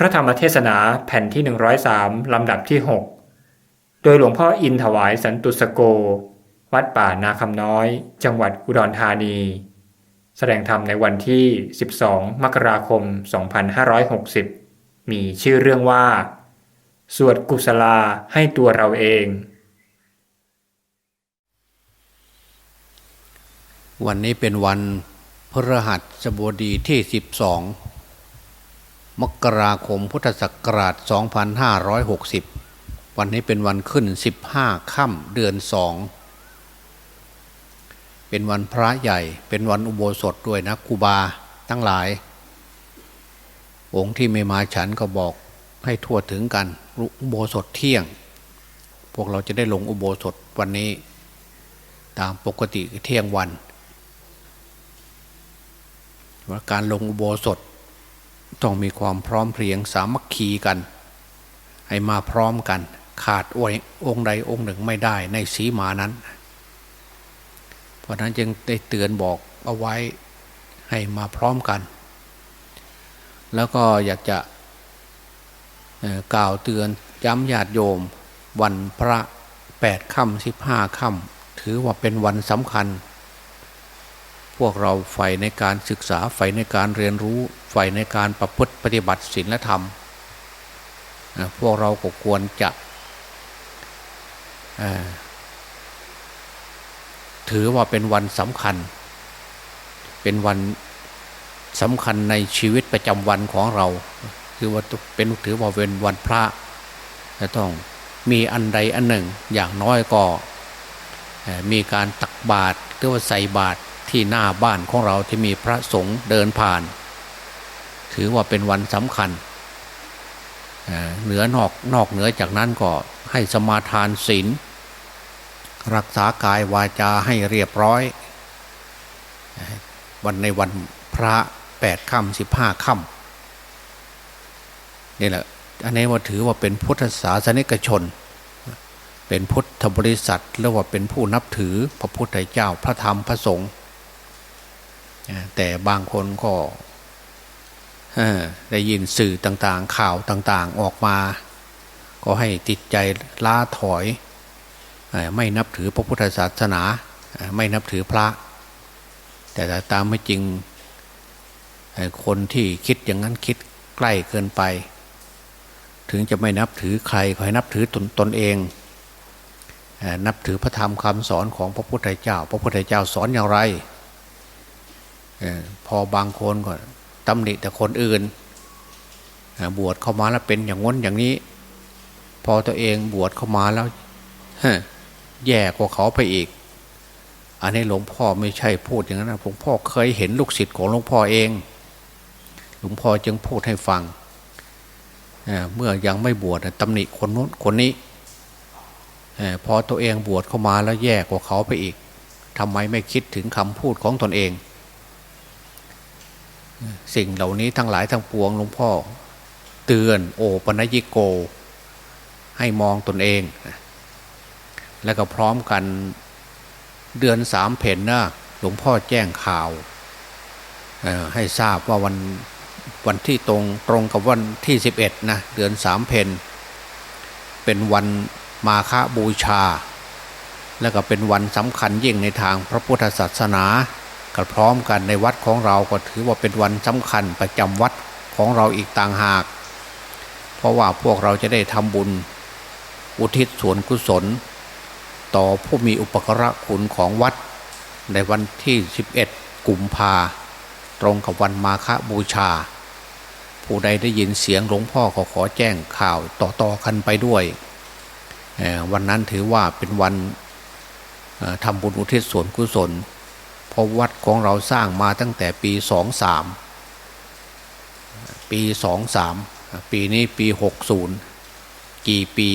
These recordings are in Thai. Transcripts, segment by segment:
พระธรรมเทศนาแผ่นที่ 103 ลำดับที่ 6 โดยหลวงพ่ออินถวายสันตุสโก วัดป่านาคำน้อย จังหวัดอุดรธานี แสดงธรรมในวันที่ 12 มกราคม 2560 มีชื่อเรื่องว่า สวดกุศลาให้ตัวเราเอง วันนี้เป็นวันพฤหัสบดีที่ 12 มกราคมพุทธศักราช 2560 วันนี้เป็นวันขึ้น 15 ค่ำเดือนสอง เป็นวันพระใหญ่ เป็นวันอุโบสถด้วยนะครูบาทั้งหลาย องค์ที่ไม่มาฉันก็บอกให้ทั่วถึงกันอุโบสถเที่ยง พวกเราจะได้ลงอุโบสถวันนี้ ตามปกติเที่ยงวันว่าการลงอุโบสถ ต้องมีความพร้อมเพรียงสามัคคีกัน ให้มาพร้อมกัน ขาดอวยองค์ใดองค์หนึ่งไม่ได้ในสีมานั้น เพราะนั้นจึงได้เตือนบอกเอาไว้ให้มาพร้อมกัน แล้วก็อยากจะกล่าวเตือนย้ำญาติโยม วันพระแปดค่ำสิบห้าค่ำถือว่าเป็นวันสำคัญ พวกเราใฝ่ในการศึกษาใฝ่ในการเรียนรู้ใฝ่ในการประพฤติปฏิบัติศีลธรรม พวกเราก็ควรจะถือว่าเป็นวันสำคัญ เป็นวันสำคัญในชีวิตประจำวันของเรา คือว่าเป็นถือว่าเป็นวันพระจะต้องมีอันใดอันหนึ่งอย่างน้อยก็มีการตักบาตรหรือว่าใส่บาตร ที่หน้าบ้านของเราที่มีพระสงฆ์เดินผ่าน ถือว่าเป็นวันสำคัญเหนือนอกนอกเหนือจากนั้นก็ให้สมาทานศีลรักษากายวาจาให้เรียบร้อย วันในวันพระแปดค่ำสิบห้าค่ำนี่แหละอันนี้ว่าถือว่าเป็นพุทธศาสนิกชน เป็นพุทธบริษัทหรือว่าเป็นผู้นับถือพระพุทธเจ้าพระธรรมพระสงฆ์ แต่บางคนก็ได้ยินสื่อต่างๆ ข่าวต่างๆออกมา ก็ให้ติดใจล้าถอย ไม่นับถือพระพุทธศาสนา ไม่นับถือพระ แต่ตามไม่จริงคนที่คิดอย่างนั้นคิดใกล้เกินไป ถึงจะไม่นับถือใครขอให้นับถือตนตนเอง นับถือพระธรรมคำสอนของพระพุทธเจ้า พระพุทธเจ้าสอนอย่างไร พอบางคนก็ตำหนิแต่คนอื่น บวชเข้ามาแล้วเป็นอย่างง้นอย่างนี้ พอตัวเองบวชเข้ามาแล้วแย่กว่าเขาไปอีก อันนี้หลวงพ่อไม่ใช่พูดอย่างนั้นนะหลวงพ่อเคยเห็นลูกศิษย์ของหลวงพ่อเอง หลวงพ่อจึงพูดให้ฟังเมื่อยังไม่บวชตำหนิคนนู้นคนนี้พอตัวเองบวชเข้ามาแล้วแย่กว่าเขาไปอีกทำไมไม่คิดถึงคำพูดของตนเอง สิ่งเหล่านี้ทั้งหลายทั้งปวงหลวงพ่อ เตือนโอปนยิโก ให้มองตนเอง แล้วก็พร้อมกันเดือนสามเพนนะหลวงพ่อแจ้งข่าวให้ทราบว่าวันวันที่ตรงตรงกับวันที่สิบเอ็ดนะเดือนสามเพนเป็นวันมาฆบูชา แล้วก็เป็นวันสำคัญยิ่งในทางพระพุทธศาสนา ก็พร้อมกันในวัดของเราก็ถือว่าเป็นวันสำคัญประจำวัดของเราอีกต่างหาก เพราะว่าพวกเราจะได้ทำบุญอุทิศส่วนกุศล ต่อผู้มีอุปกระคุณของวัด ในวันที่ 11 กุมภาตรงกับวันมาฆบูชา ผู้ใดได้ยินเสียงหลวงพ่อขอขอแจ้งข่าวต่อๆกันไปด้วย วันนั้นถือว่าเป็นวันทำบุญอุทิศส่วนกุศล เพราะวัดของเราสร้างมาตั้งแต่ปีสองสามปีสองสามปีนี้ปีหกศูนย์กี่ปี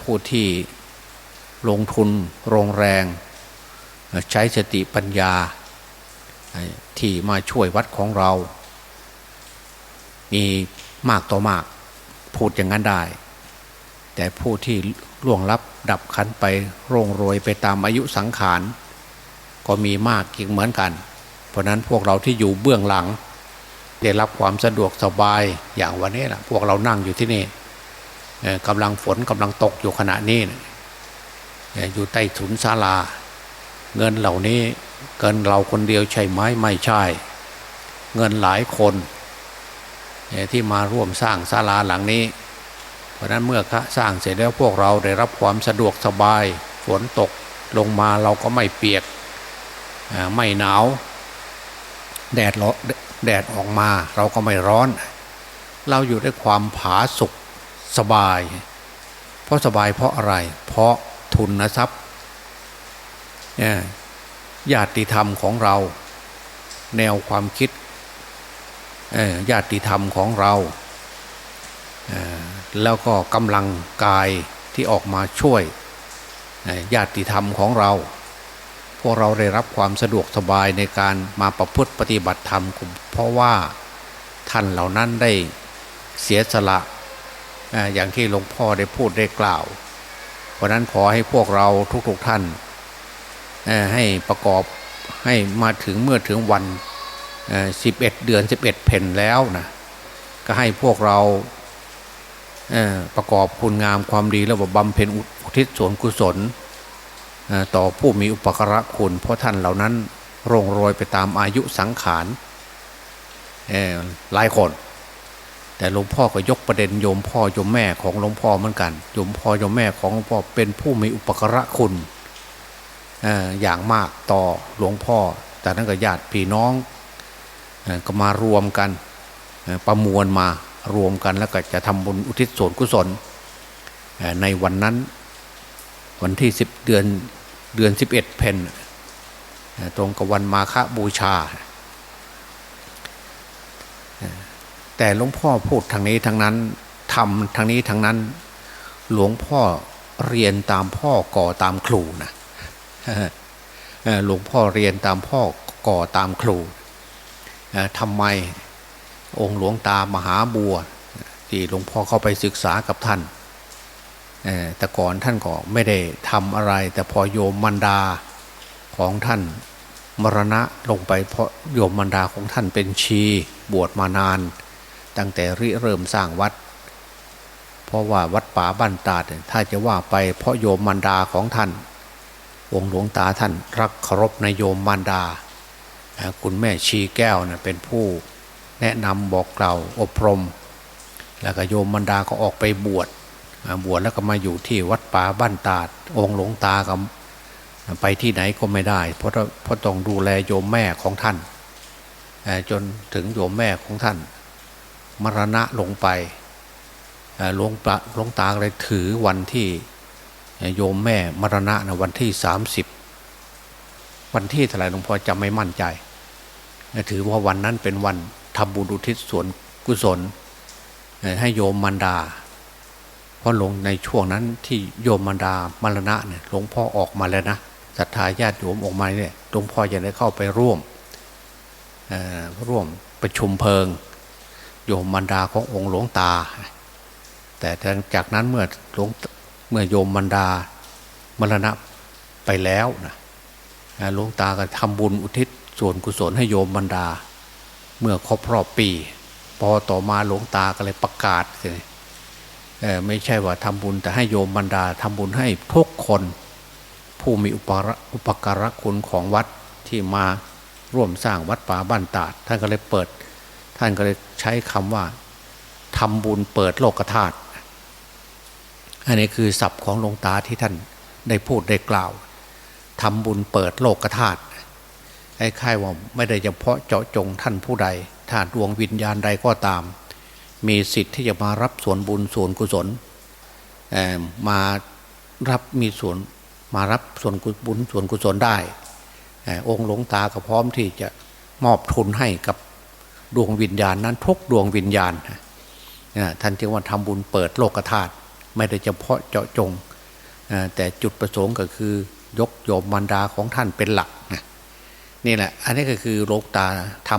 ผู้ที่ลงทุนโรงแรงใช้สติปัญญาที่มาช่วยวัดของเรา มีมากต่อมากพูดอย่างนั้นได้ แต่ผู้ที่ล่วงลับดับขันไปโรงโรยไปตามอายุสังขาร ก็มีมากอีกเหมือนกัน เพราะนั้นพวกเราที่อยู่เบื้องหลัง ได้รับความสะดวกสบายอย่างวันนี้ล่ะ พวกเรานั่งอยู่ที่นี่กำลังฝนกำลังตกอยู่ขณะนี้นะอยู่ใต้ถุนศาลา เงินเหล่านี้เกินเราคนเดียวใช่ไหมไม่ใช่ เงินหลายคนที่มาร่วมสร้างศาลาหลังนี้ เพราะนั้นเมื่อสร้างเสร็จแล้วพวกเราได้รับความสะดวกสบาย ฝนตกลงมาเราก็ไม่เปียก ไม่หนาว แดดร้อนแดดออกมา เราก็ไม่ร้อน เราอยู่ด้วยความผาสุกสบาย เพราะสบายเพราะอะไร เพราะทุนทรัพย์ญาติธรรมของเรา แนวความคิดญาติธรรมของเราแล้วก็กำลังกายที่ออกมาช่วยญาติธรรมของเรา วกเราได้รับความสะดวกสบายในการมาประพฤติปฏิบัติธรรม เพราะว่าท่านเหล่านั้นได้เสียสละอย่างที่หลวงพ่อได้พูดได้กล่าว เพราะนั้นขอให้พวกเราทุกๆท่านให้ประกอบให้มาถึงเมื่อถึงวันสิบเดือนสิบเอ็ดเพนแล้วนะก็ให้พวกเราประกอบคุณงามความดีแล้วบำเพ็ญอุทิศส่วนกุศล ต่อผู้มีอุปการะคุณ เพราะท่านเหล่านั้นร่งโรยไปตามอายุสังขารหลายคน แต่หลวงพ่อก็ยกประเด็นโยมพ่อโยมแม่ของหลวงพ่อเหมือนกันโยมพ่อโยมแม่ของหลวงพ่อเป็นผู้มีอุปการะคุณอย่างมากต่อหลวงพ่อ แต่นั้นก็ญาติพี่น้องก็มารวมกันประมวลมารวมกันแล้วก็จะทำบุญอุทิศส่วนกุศลในวันนั้น วันที่สิบเดือน เดือนสิบเอ็ดเพนตรงกับวันมาฆบูชา แต่หลวงพ่อพูดทางนี้ทางนั้นทำทางนี้ทางนั้น หลวงพ่อเรียนตามพ่อก่อตามครูนะหลวงพ่อเรียนตามพ่อก่อตามครูทำไมองค์หลวงตามหาบัว ที่หลวงพ่อเข้าไปศึกษากับท่าน แต่ก่อนท่านก็ไม่ได้ทำอะไร แต่พอโยมมันดาของท่านมรณะลงไปเพราะโยมมันดาของท่านเป็นชีบวชมานาน ตั้งแต่ริเริ่มสร้างวัด เพราะว่าวัดป่าบ้านตาดถ้าจะว่าไปเพราะโยมมันดาของท่าน องค์หลวงตาท่านรักเคารพในโยมมันดา คุณแม่ชีแก้วนะเป็นผู้แนะนำบอกกล่าวอบรม แล้วก็โยมมันดาก็ออกไปบวช บวชแล้วก็มาอยู่ที่วัดป่าบ้านตาด องค์หลวงตาก็ไปที่ไหนก็ไม่ได้ เพราะเพราะต้องดูแลโยมแม่ของท่าน จนถึงโยมแม่ของท่าน มรณะลงไปหลวงปะหลวงตาเลยถือวันที่โยมแม่มรณะนะวันที่สามสิบวันที่เท่าไรหลวงพ่อจำไม่มั่นใจ ถือว่าวันนั้นเป็นวันทำบุญอุทิศส่วนกุศล ให้โยมมันดา พราะหลวงในช่วงนั้นที่โยมมันดามรณะเนี่ยหลวงพ่อออกมาแล้วนะศรัทธาญาติโยมออกมาเนี่ยหลวงพ่อจะได้เข้าไปร่วมร่วมประชุมเพลิง โยมมันดาขององค์หลวงตา แต่จากนั้นเมื่อหลวงเมื่อโยมมันดามรณะไปแล้วนะหลวงตาก็ทำบุญอุทิศส่วนกุศลให้โยมมันดา เมื่อครบรอบปี พอต่อมาหลวงตาก็เลยประกาศเลย ไม่ใช่ว่าทำบุญแต่ให้โยมบรรดาทำบุญให้ทุกคน ผู้มีอุปอุปการะคุณของวัดที่มาร่วมสร้างวัดป่าบ้านตาดท่านก็เลยเปิด ท่านก็เลยใช้คำว่าทำบุญเปิดโลกธาตุอันนี้คือศัพท์ของหลวงตาที่ท่านได้พูดได้กล่าวทำบุญเปิดโลกธาตุไอ้ค่ายว่าไม่ได้เฉพาะเจาะจงท่านผู้ใดถ้าดวงวิญญาณใดก็ตาม มีสิทธิ์ที่จะมารับส่วนบุญส่วนกุศลมารับมีส่วนมารับส่วนบุญส่วนกุศลได้องค์หลวงตาก็พร้อมที่จะมอบทุนให้กับดวงวิญญาณนั้นทุกดวงวิญญาณท่านจึงว่าทำบุญเปิดโลกธาตุไม่ได้เฉพาะเจาะจง แต่จุดประสงค์ก็คือยกโยมบรรดาของท่านเป็นหลักนี่แหละ อันนี้ก็คือหลวงตาท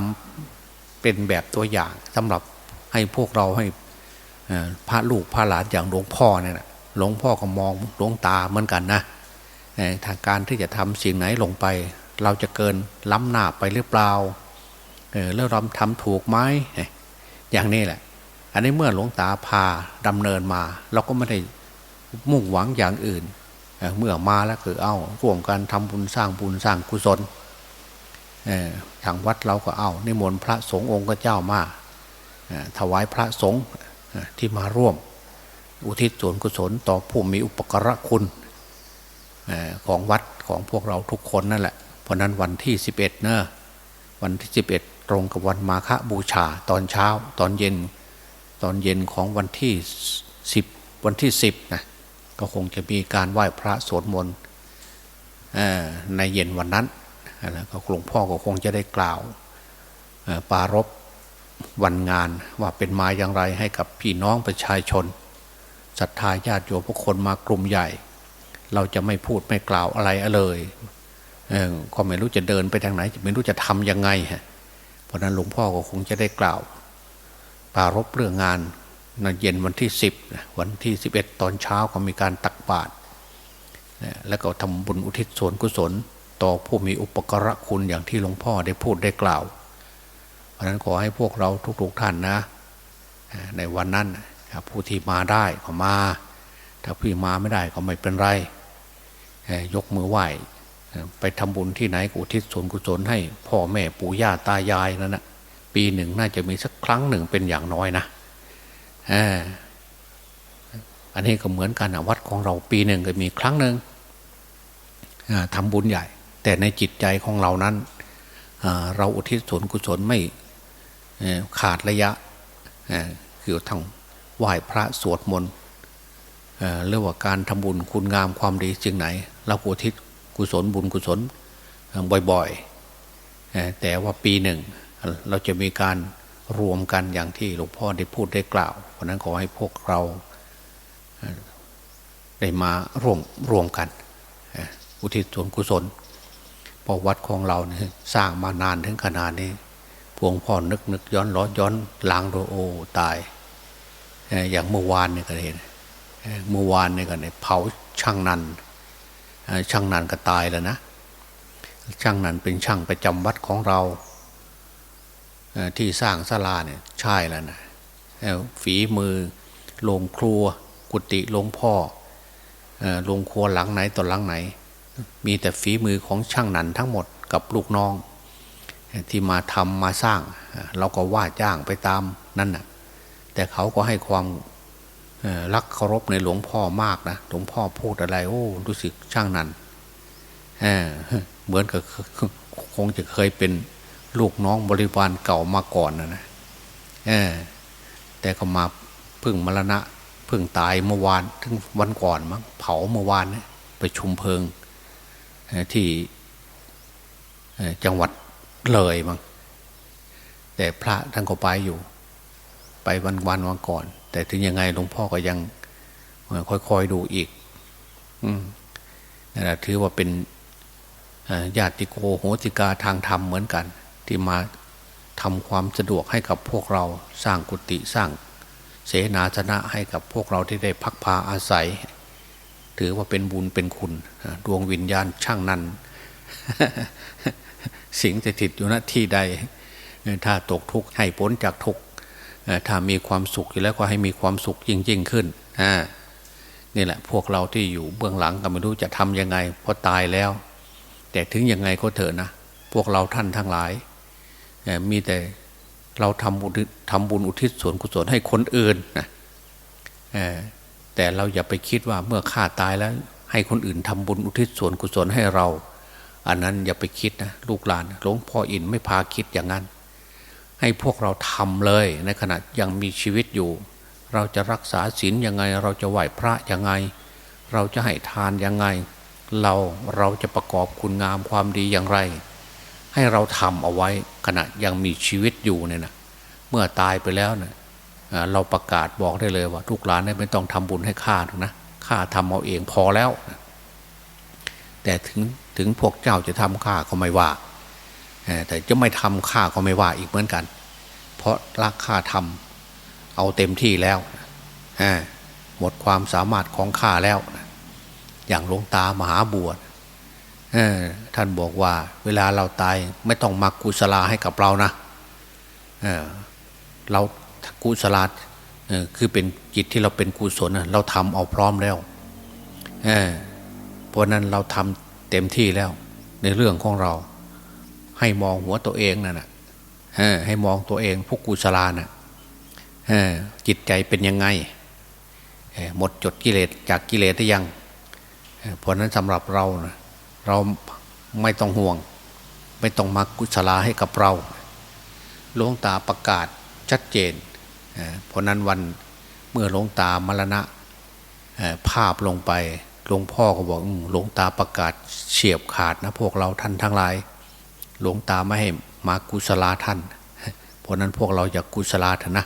ำเป็นแบบตัวอย่างสำหรับ ให้พวกเราให้พระลูกพระหลานอย่างหลวงพ่อเนี่ยหลวงพ่อก็มองหลวงตาเหมือนกันนะทางการที่จะทำสิ่งไหนลงไป เราจะเกินล้ำหน้าไปหรือเปล่าเออแล้วเราทำถูกไหมอย่างนี้แหละ อันนี้เมื่อหลวงตาพาดำเนินมา เราก็ไม่ได้มุ่งหวังอย่างอื่นเเมื่อมาแล้วคือเอาร่วมกันทำบุญสร้างบุญสร้างกุศลเอ่อทางวัดเราก็เอานิมนต์พระสงฆ์องค์เจ้ามา ถวายพระสงฆ์ที่มาร่วม อุทิศส่วนกุศลต่อผู้มีอุปการะคุณของวัดของพวกเราทุกคนนั่นแหละ เพราะนั้นวันที่ 11เนอะวันที่ 11 ตรงกับวันมาฆบูชาตอนเช้าตอนเย็น ตอนเย็นของวันที่ 10 วันที่ 10นะก็คงจะมีการไหว้พระสวดมนต์ในเย็นวันนั้นแล้วก็หลวงพ่อก็คงจะได้กล่าวปารบ วันงานว่าเป็นมาอย่างไรให้กับพี่น้องประชาชนศรัทธาญาติโยมพวกคนมากลุ่มใหญ่ เราจะไม่พูดไม่กล่าวอะไรเลยเออก็ไม่รู้จะเดินไปทางไหนไม่รู้จะทำยังไงฮะเพราะนั้นหลวงพ่อก็คงจะได้กล่าวปรารบเรื่องงานในเย็นวันที่สิบวันที่สิบเอ็ดตอนเช้าก็มีการตักบาตรแล้วก็ทำบุญอุทิศส่วนกุศล ต่อผู้มีอุปการะคุณอย่างที่หลวงพ่อได้พูดได้กล่าว เพราะนั้นขอให้พวกเราทุกๆท่านนะ ในวันนั้นผู้ที่มาได้ก็มา ถ้าพี่มาไม่ได้ก็ไม่เป็นไร ยกมือไหว้ไปทำบุญที่ไหนก็อุทิศส่วนกุศลให้พ่อแม่ปู่ย่าตายายนั่นนะปีหนึ่งน่าจะมีสักครั้งหนึ่งเป็นอย่างน้อยนะอันนี้ก็เหมือนกันวัดของเราปีหนึ่งก็มีครั้งหนึ่งทำบุญใหญ่ แต่ในจิตใจของเรานั้น เราอุทิศส่วนกุศลไม่ ขาดระยะเอ่อคือทั้งไหว้พระสวดมนต์เอ่อเรียกว่าการทำบุญคุณงามความดีจึงไหนเราอุทิศกุศลบุญกุศลบ่อยๆ แต่ว่าปีหนึ่ง เราจะมีการรวมกันอย่างที่หลวงพ่อได้พูดได้กล่าว เพราะนั้นขอให้พวกเราได้มาร่วมรวมกัน อุทิศส่วนกุศลเพอวัดของเราเนี่ยสร้างมานานถึงขนาดนี้ พวงพ่อนึกนึกย้อนล้อย้อนล้างโรโอตาย อย่างเมื่อวานเนี่ยก็เห็นเมื่อวานเนี่ยก็เนี่ยเผาช่างนันช่างนันก็ตายแล้วนะ ช่างนันเป็นช่างประจำวัดของเราที่สร้างศาลาเนี่ยใช่แล้วนะฝีมือโรงครัว กุฏิหลงพ่อเอ่อโรงครัวหลังไหนต่อหลังไหน มีแต่ฝีมือของช่างนันทั้งหมดกับลูกน้อง ที่มาทำมาสร้าง เราก็ว่าจ้างไปตามนั่นน่ะแต่เขาก็ให้ความรักเคารพในหลวงพ่อมากนะหลวงพ่อพูดอะไร โอ้รู้สึกช่างนั้นเเหมือนกับคงจะเคยเป็นลูกน้องบริวารเก่ามาก่อนนะนะแต่ก็มาพึ่งมรณะพึ่งตายเมื่อวานถึงวันก่อนมั้งเผาเมื่อวานนี่ยไปชุมเพลิงที่จังหวัด เลยมั้งแต่พระท่านก็ไปอยู่ ไปวันวันวันก่อน แต่ถึงยังไงหลวงพ่อก็ยังค่อยๆดูอีก อืมนั่นแหละถือว่าเป็นญาติโกโหติกาทางธรรมเหมือนกัน ที่มาทำความสะดวกให้กับพวกเราสร้างกุฏิสร้าง เสนาสนะให้กับพวกเราที่ได้พักพาอาศัย ถือว่าเป็นบุญเป็นคุณ ดวงวิญญาณช่างนั้น สิงสถิตอยู่ณที่ใด ถ้าตกทุกข์ให้พ้นจากทุกข์ถ้ามีความสุขอยู่แล้วก็ให้มีความสุขยิ่งยิ่งขึ้นอ่านี่แหละพวกเราที่อยู่เบื้องหลังก็ไม่รู้จะทำยังไงเพราะตายแล้ว แต่ถึงยังไงก็เถอะนะพวกเราท่านทั้งหลายมีแต่เราทำบุญทำบุญอุทิศส่วนกุศลให้คนอื่นนะแต่เราอย่าไปคิดว่าเมื่อข้าตายแล้ว ให้คนอื่นทำบุญอุทิศส่วนกุศลให้เรา อันนั้นอย่าไปคิดนะลูกหลานหลวงพ่ออินไม่พาคิดอย่างนั้น ให้พวกเราทำเลยในขณะยังมีชีวิตอยู่ เราจะรักษาศีลยังไง เราจะไหว้พระยังไง เราจะให้ทานยังไง เราเราจะประกอบคุณงามความดีอย่างไร ให้เราทำเอาไว้ขณะยังมีชีวิตอยู่เนี่ยนะเมื่อตายไปแล้วเนี่ยเราประกาศบอกได้เลยว่าทุกหลานเนี่ยไม่ต้องทำบุญให้ข้าหรอกนะข้าทำเอาเองพอแล้ว แต่ถึง ถึงพวกเจ้าจะทำข้าก็ไม่ว่า แต่จะไม่ทำข้าก็ไม่ว่าอีกเหมือนกัน เพราะรักข้าทำเอาเต็มที่แล้วหมดความสามารถของข้าแล้ว อย่างหลวงตามหาบวชท่านบอกว่า เวลาเราตายไม่ต้องมากุศลาให้กับเรานะเเรากุศลเออคือเป็นจิตที่เราเป็นกุศลเราทำเอาพร้อมแล้วเพราะนั้นเราทำ เต็มที่แล้ว ในเรื่องของเรา ให้มองหัวตัวเองนั่นนะเออให้มองตัวเองพวกกุศลาน่ะจิตใจเป็นยังไงหมดจดกิเลสจากกิเลสได้ยังเพราะนั้นสำหรับเรานะเราไม่ต้องห่วง ไม่ต้องมากุศลาให้กับเราหลวงตาประกาศชัดเจนเพราะนั้นวันเมื่อหลวงตามรณะภาพลงไป หลวงพ่อก็บอกหลวงตาประกาศเฉียบขาดนะพวกเราท่านทั้งหลาย หลวงตาไม่ให้มากุศลาท่าน เพราะนั้นพวกเราอย่ากกุศลาเถอะนะ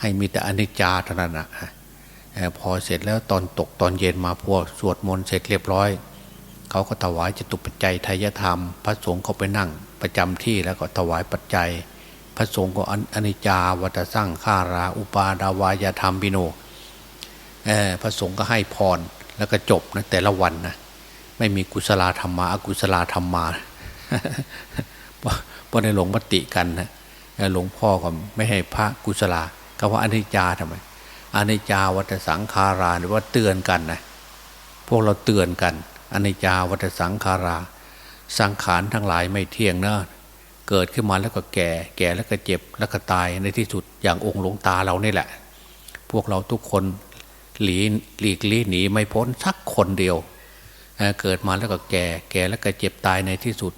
ให้มีแต่อนิจจาเท่านั้นนะพอเสร็จแล้วตอนตกตอนเย็นมาพวกสวดมนต์เสร็จเรียบร้อย เขาก็ถวายจตุปัจจัยทายธรรม พระสงฆ์เขาไปนั่งประจำที่แล้วก็ถวายปัจจัย พระสงฆ์ก็อนอนิจจาวัตสร้างข้ารา อุปาดาวายธรรมปิโนพระสงฆ์ก็ให้พร แล้วก็จบนะแต่ละวันนะไม่มีกุศลธรรมาอกุศลธรรมาเพราะในหลวงมติกันนะหลวงพ่อก็ไม่ให้พระกุศลาก็ว่าอนิจจาทำไมอนิจจาวัตสังขาราหรือว่าเตือนกันนะพวกเราเตือนกันอนิจจาวัฏสังขารา สังขารทั้งหลายไม่เที่ยงนะเกิดขึ้นมาแล้วก็แก่ แก่แล้วก็เจ็บแล้วก็ตายในที่สุดอย่างองค์หลวงตาเรานี่แหละ พวกเราทุกคน หลีหลีกลี่หนีไม่พ้นสักคนเดียวเเกิดมาแล้วก็แก่ แก่แล้วก็เจ็บตายในที่สุด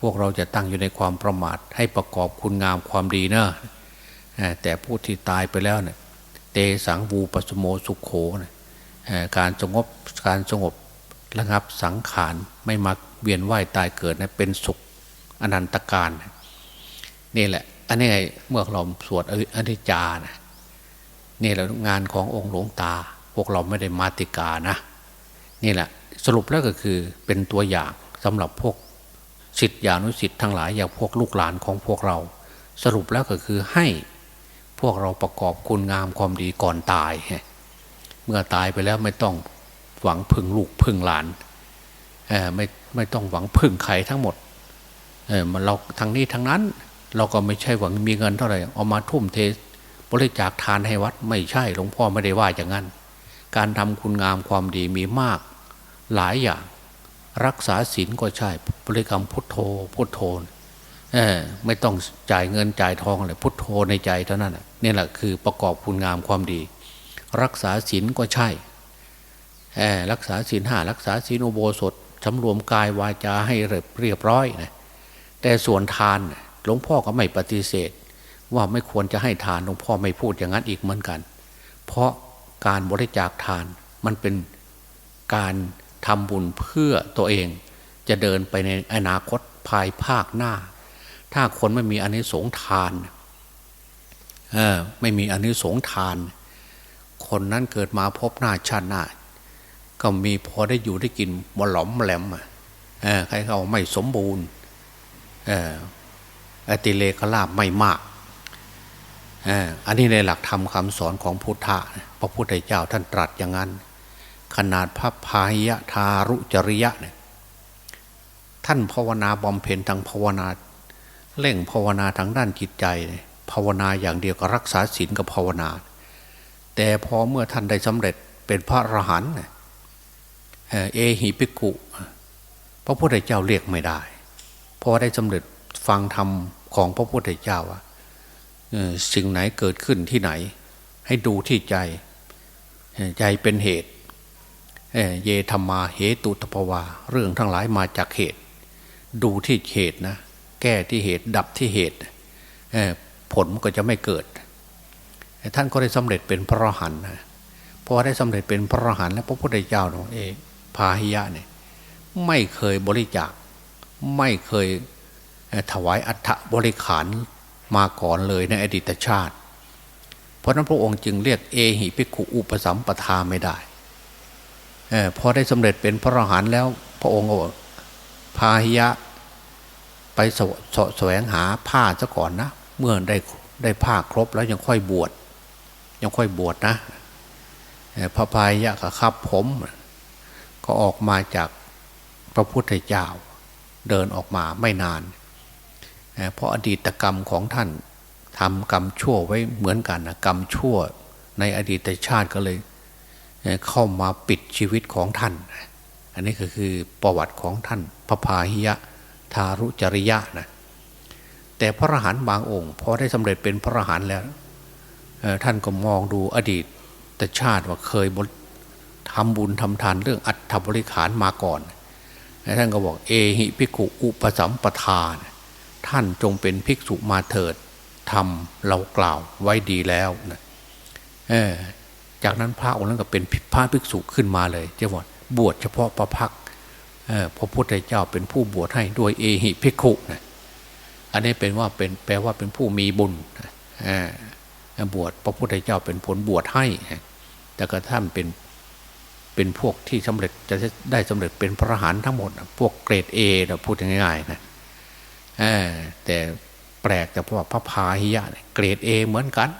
พวกเราจะตั้งอยู่ในความประมาท ให้ประกอบคุณงามความดีนะแต่ผู้ที่ตายไปแล้วเนี่ยเตสังวูปสโมสุขโขการสงบการสงบระงับสังขารไม่มาเวียนว่ายตายเกิดนะเป็นสุขอนันตการนี่แหละ อันนี้ไงเมื่อเราสวดอนิจจานะ นี่แหละงานขององค์หลวงตา พวกเราไม่ได้มาติกานะ นี่แหละสรุปแล้วก็คือเป็นตัวอย่างสำหรับพวกสิทธิานุสิทธิ์ทั้งหลายอย่างพวกลูกหลานของพวกเรา สรุปแล้วก็คือให้พวกเราประกอบคุณงามความดีก่อนตาย เมื่อตายไปแล้วไม่ต้องหวังพึ่งลูกพึ่งหลานไม่ไม่ต้องหวังพึ่งใครทั้งหมดเออเราทางนี้ทางนั้น เราก็ไม่ใช่หวังมีเงินเท่าไหร่เอามาทุ่มเท บริจาคทานให้วัดไม่ใช่หลวงพ่อไม่ได้ว่าอย่างนั้น การทำคุณงามความดีมีมากหลายอย่าง รักษาศีลก็ใช่บริกรรมพุทโธพุทโธเออไม่ต้องจ่ายเงินจ่ายทองอะไรพุทโธในใจเท่านั้นน่ะนี่แหละคือประกอบคุณงามความดี รักษาศีลก็ใช่เออรักษาศีลห้ารักษาศีลอุโบสถสำรวมกายวาจาให้เรียบร้อยนะแต่ส่วนทานหลวงพ่อก็ไม่ปฏิเสธ ว่าไม่ควรจะให้ทานหลวงพ่อไม่พูดอย่างนั้นอีกเหมือนกัน เพราะการบริจาคทานมันเป็นการทำบุญเพื่อตัวเอง จะเดินไปในอนาคตภายภาคหน้า ถ้าคนไม่มีอนิสงส์ทานเออไม่มีอนิสงส์ทาน คนนั้นเกิดมาพบหน้าชาติหน้าก็มีพอได้อยู่ได้กินบหลอมแหลมเออใครเขาไม่สมบูรณ์เออติเลกลาบไม่มาก อันนี้ในหลักธรรมคำสอนของพุทธะนะพระพุทธเจ้าท่านตรัสอย่างนั้น ขนาดพระพาหิยทารุจริยะเนี่ยท่านภาวนาบำเพ็ญทางภาวนาเร่งภาวนาทางด้านจิตใจ ภาวนาอย่างเดียวก็รักษาศีลกับภาวนา แต่พอเมื่อท่านได้สำเร็จเป็นพระอรหันต์เนี่เอหิปิกุ พระพุทธเจ้าเรียกไม่ได้เพราะว่าได้สำเร็จฟังธรรมของพระพุทธเจ้าว่าเอ่อ สิ่งไหนเกิดขึ้นที่ไหน ให้ดูที่ใจ ใจเป็นเหตุ เยธรรมาเหตุตภวา เรื่องทั้งหลายมาจากเหตุ ดูที่เหตุนะ แก้ที่เหตุดับที่เหตุผลก็จะไม่เกิด ท่านก็ได้สำเร็จเป็นพระอรหันต์นะพอได้สำเร็จเป็นพระอรหันต์แล้วพระพุทธเจ้าเนาะเอพาหิยะเนี่ยไม่เคยบริจาค ไม่เคยถวายอัฐบริขาร มาก่อนเลยในอดีตชาติ เพราะนั้นพระองค์จึงเรียกเอหิภิกขุอุปสัมปทาไม่ได้พอได้สำเร็จเป็นพระอรหันต์แล้ว พระองค์ก็บอกพาหิยะไปแสแสวงหาผ้าซะก่อนนะ เมื่อได้ได้ผ้าครบแล้วยังค่อยบวชยังค่อยบวชนะพระพายะกับขับผม ก็ออกมาจากพระพุทธเจ้า เดินออกมาไม่นาน เพราะอดีตกรรมของท่านทำกรรมชั่วไว้เหมือนกันนะกรรมชั่วในอดีตชาติก็เลย เข้ามาปิดชีวิตของท่าน อันนี้ก็คือประวัติของท่านพระพาหิยะทารุจริยะนะแต่พระอรหันต์บางองค์พอได้สำเร็จเป็นพระอรหันต์แล้วท่านก็มองดูอดีตชาติว่าเคยบริทำบุญทำทานเรื่องอัตถบริขารมาก่อน ท่านก็บอกเอหิภิกขุอุปสัมปทาน ท่านจงเป็นภิกษุมาเถิดทำเรากล่าวไว้ดีแล้วนะจากนั้นพระองค์นั้นก็เป็นพระภิกษุขึ้นมาเลยเจ้าว่าบวชเฉพาะประพักพระพุทธเจ้าเป็นผู้บวชให้โดยเอหิภิกขุนะอันนี้เป็นว่าเป็นแปลว่าเป็นผู้มีบุญบวชพระพุทธเจ้าเป็นผลบวชให้ แต่ก็ท่านเป็นเป็นพวกที่สำเร็จจะได้สำเร็จเป็นพระอรหันต์ทั้งหมด พวกเกรดเอนะพูดง่ายๆนะ แต่แปลกแต่เพราะว่าพระพาหิยะเกรดเอเหมือนกัน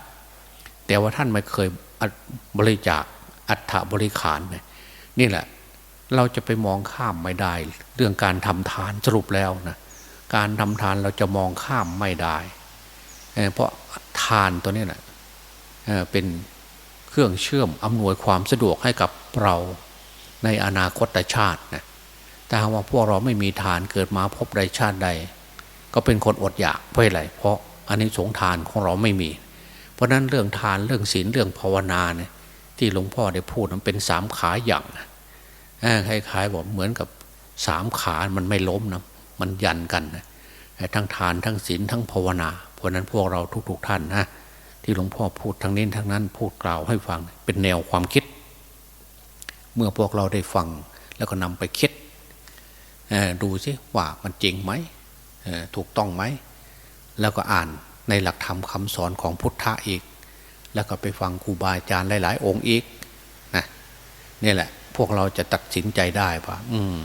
แต่ว่าท่านไม่เคยบริจาคอัฐบริขารนะนี่แหละ เราจะไปมองข้ามไม่ได้ เรื่องการทำทานสรุปแล้วนะการทำทานเราจะมองข้ามไม่ได้ เพราะทานตัวนี้นะเป็นเครื่องเชื่อมอำนวยความสะดวกให้กับเราในอนาคตชาตินะแต่ว่าพวกเราไม่มีทานเกิดมาพบใดชาติใด ก็เป็นคนอดอยากเพราะอะไรเพราะอันนี้สงทานของเราไม่มี เพราะนั้นเรื่องทานเรื่องศีลเรื่องภาวนาเนี่ยที่หลวงพ่อได้พูดมันเป็นสามขาอย่างคล้ายๆบอกเหมือนกับสามขามันไม่ล้มนะมันยันกันนะทั้งทานทั้งศีลทั้งภาวนา เพราะนั้นพวกเราทุก ๆ ท่านนะที่หลวงพ่อพูดทั้งนี้ทั้งนั้นพูดกล่าวให้ฟังเป็นแนวความคิด เมื่อพวกเราได้ฟังแล้วก็นำไปคิดดูซิว่ามันจริงไหม ถูกต้องไหม แล้วก็อ่านในหลักธรรมคำสอนของพุทธะอีก แล้วก็ไปฟังครูบาอาจารย์หลาย ๆ องค์อีกนะนี่แหละ พวกเราจะตัดสินใจได้ว่าอืม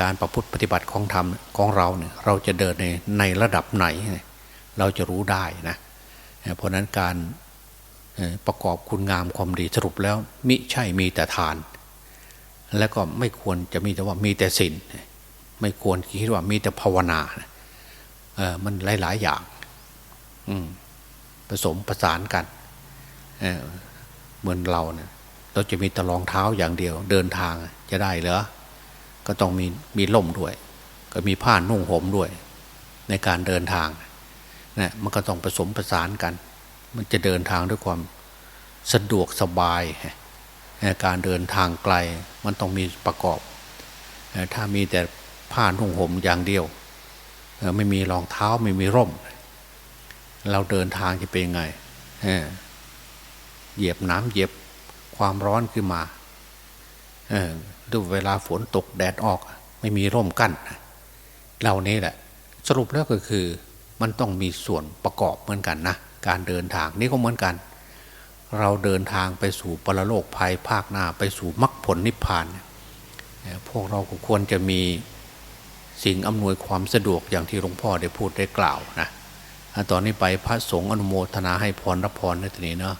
การประพฤติปฏิบัติของธรรมของเราเนี่ยเราจะเดินในในระดับไหน เราจะรู้ได้นะเพราะนั้นการประกอบคุณงามความดีสรุปแล้ว มิใช่มีแต่ทาน แล้วก็ไม่ควรจะมีแต่ว่ามีแต่ศีล ไม่ควรคิดว่ามีแต่ภาวนาเออมันหลาย ๆ อย่าง อืมผสมประสานกันเเหมือนเราเนี่ยเราจะมีแตะรองเท้าอย่างเดียว เดินทางจะได้เหรอก็ต้องมีมีล่มด้วย ก็มีผ้านุ่งห่มด้วย ในการเดินทางนะมันก็ต้องผสมประสานกัน มันจะเดินทางด้วยความสะดวกสบายการเดินทางไกลมันต้องมีประกอบ ถ้ามีแต่ ผ้านุ่งห่มอย่างเดียว ไม่มีรองเท้าไม่มีร่ม เราเดินทางจะเป็นยังไงเหยียบน้ำเหยียบความร้อนขึ้นมาดูเวลาฝนตกแดดออก ไม่มีร่มกั้นเหล่านี้แหละ สรุปแล้วก็คือ มันต้องมีส่วนประกอบเหมือนกันนะการเดินทางนี่ก็เหมือนกัน เราเดินทางไปสู่ปรโลกภัยภาคหน้าไปสู่มรรคผลนิพพาน พวกเราควรจะมี สิ่งอำนวยความสะดวกอย่างที่หลวงพ่อได้พูดได้กล่าวนะตอนนี้ไปพระสงฆ์อนุโมทนาให้พรรับพรในทีนี้เนาะ